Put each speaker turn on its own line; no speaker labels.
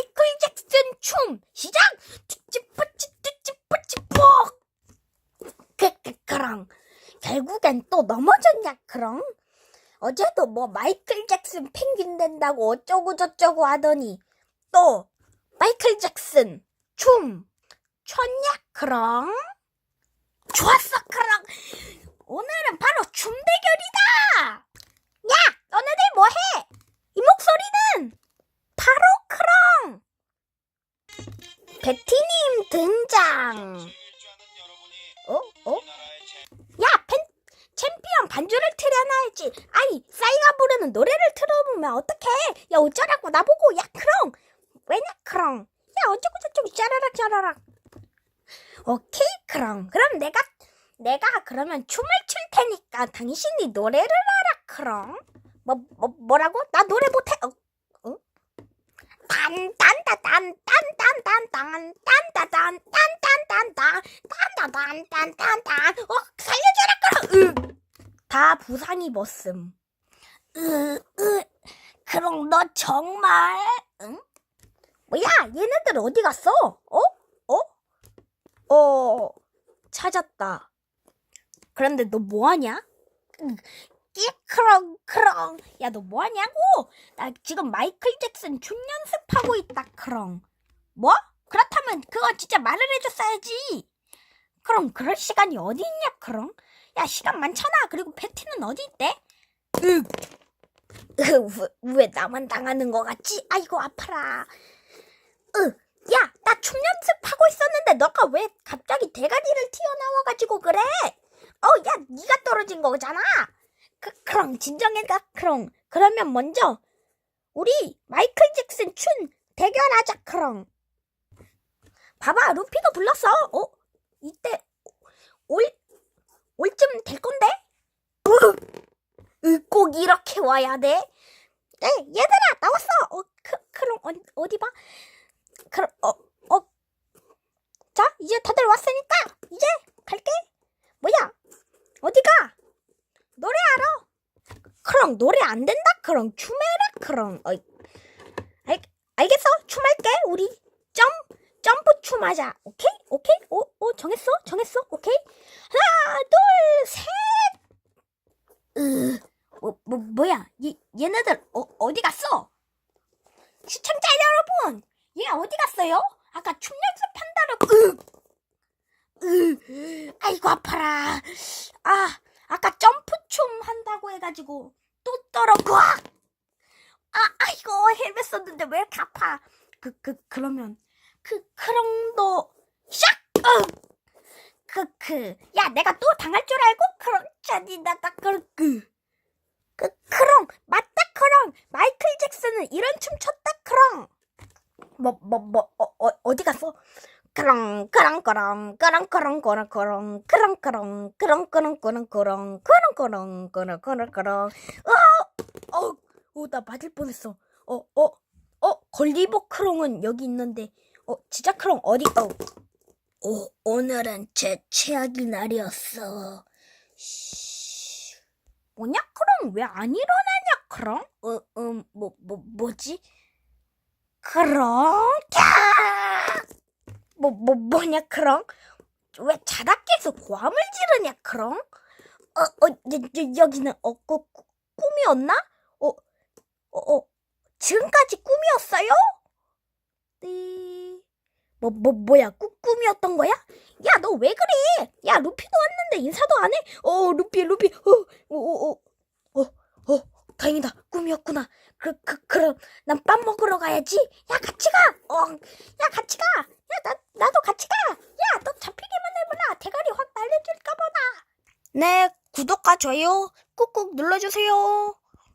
마이클 잭슨 춤 시작! 쭈찌뿌찌 뻑! 크크크랑. 결국엔 또 넘어졌냐 크랑 어제도 뭐 마이클 잭슨 펭귄 된다고 어쩌고 저쩌고 하더니 또 마이클 잭슨 춤 췄냐 크랑 좋았어 크랑 오늘은 바로 춤 대결이다 야 너네들 뭐해 이 목소리는 바로 크랑 베티님 등장 어? 어? 야, 팬, 챔피언 반주를 틀어놔야지. 아이, 싸이가 부르는 노래를 틀어보면 어떡해. 야, 어쩌라고, 나보고. 야, 크롱. 왜냐, 크롱. 야, 어쩌고저쩌고, 짜라락, 짜라락. 오케이, 크롱. 그럼 내가, 내가 그러면 춤을 출 테니까 당신이 노래를 하라, 크롱. 뭐, 뭐, 뭐라고? 나 노래 못해. 어? 어? 딴딴따딴딴딴딴딴 딴따단 딴딴딴딴 딴따단딴딴딴 어 살려줘라 그럼 으다 부상 입었음 으으 그럼 너 정말 응? 뭐야 얘네들 어디 갔어? 어? 어? 어 찾았다 그런데 너 뭐하냐? 끼크렁 크렁 야 너 뭐하냐고? 나 지금 마이클 잭슨 춤 연습하고 있다 크렁 뭐? 그렇다면 그거 진짜 말을 해줬어야지 그럼 그럴 시간이 어디 있냐 크렁 야 시간 많잖아 그리고 패티는 어디 있대? 으, 으, 왜, 왜 나만 당하는 거 같지? 아이고 아파라 으, 야 나 춤 연습하고 있었는데 너가 왜 갑자기 대가리를 튀어나와가지고 그래? 어, 야, 네가 떨어진 거잖아. 그, 크롱, 진정해가, 크롱. 그러면 먼저, 우리 마이클 잭슨 춘 대결하자, 크롱. 봐봐, 루피도 불렀어. 어? 이때, 올, 올쯤 될 건데? 꼭 이렇게 와야 돼? 에, 얘들아, 나왔어. 어, 크, 크롱, 어, 어디 봐? 크롱, 어, 어. 자, 이제 다들 왔으니까, 이제 갈게. 뭐야? 어디가? 노래하러. 그럼 노래 안 된다. 그럼 춤해라. 그럼 어이. 알, 알겠어. 춤할게. 우리 점 점프 춤하자. 오케이? 오케이? 정했어? 정했어? 오케이? 하나, 둘, 셋. 으, 뭐, 뭐 뭐야? 얘 얘네들 어, 어디 갔어? 시청자 여러분, 얘 어디 갔어요? 아까 춤 연습한다고. 으. 으, 아이고 아파라. 아, 아까 점프춤 한다고 해가지고 또 떨어고. 아, 아이고 헬멧 썼는데 왜 이렇게 아파? 그, 그, 그러면 그 크롱도 샥. 어. 그, 그, 야, 내가 또 당할 줄 알고? 크롱 잔인하다 그, 그, 그 크롱. 맞다 크롱. 마이클 잭슨은 이런 춤 췄다 크롱. 뭐, 뭐, 뭐, 어, 어, 어디 갔어? 그렁 그렁 그렁 그렁 그렁 그렁 그렁 그렁 그렁 그렁 그렁 그렁 그렁 그렁 그렁 그렁 그렁 아! 어, 어, 나 맞을 뻔했어. 어, 어, 어, 걸리버 크롱은 여기 있는데, 어, 진짜 크롱 어디? 어, 오, 오늘은 제 최악의 날이었어. 씨, 뭐냐 크롱 왜안 일어나냐 크롱? 어, 음, 뭐, 뭐, 뭐지? 크롱, 캬! 뭐, 뭐, 뭐냐, 크롱? 왜 자다 깨서 고함을 지르냐, 크롱? 어, 어, 여, 여, 여 기는, 어, 꾸, 꾸- 꿈이었나? 어, 어, 어, 지금까지 꿈이었어요? 띠. 뭐, 뭐, 뭐야, 꾸, 꿈이었던 거야? 야, 너 왜 그래? 야, 루피도 왔는데 인사도 안 해? 어, 루피, 루피, 어, 어, 어, 어, 어, 어, 다행이다. 꿈이었구나. 그, 그, 그럼, 난밥 먹으러 가야지. 야, 같이 가! 어, 야, 같이 가! 야, 나, 나도 같이 가! 야, 너 잡히기만 해보라! 대가리 확 날려줄까 보다! 네, 구독과 좋아요 꾹꾹 눌러주세요.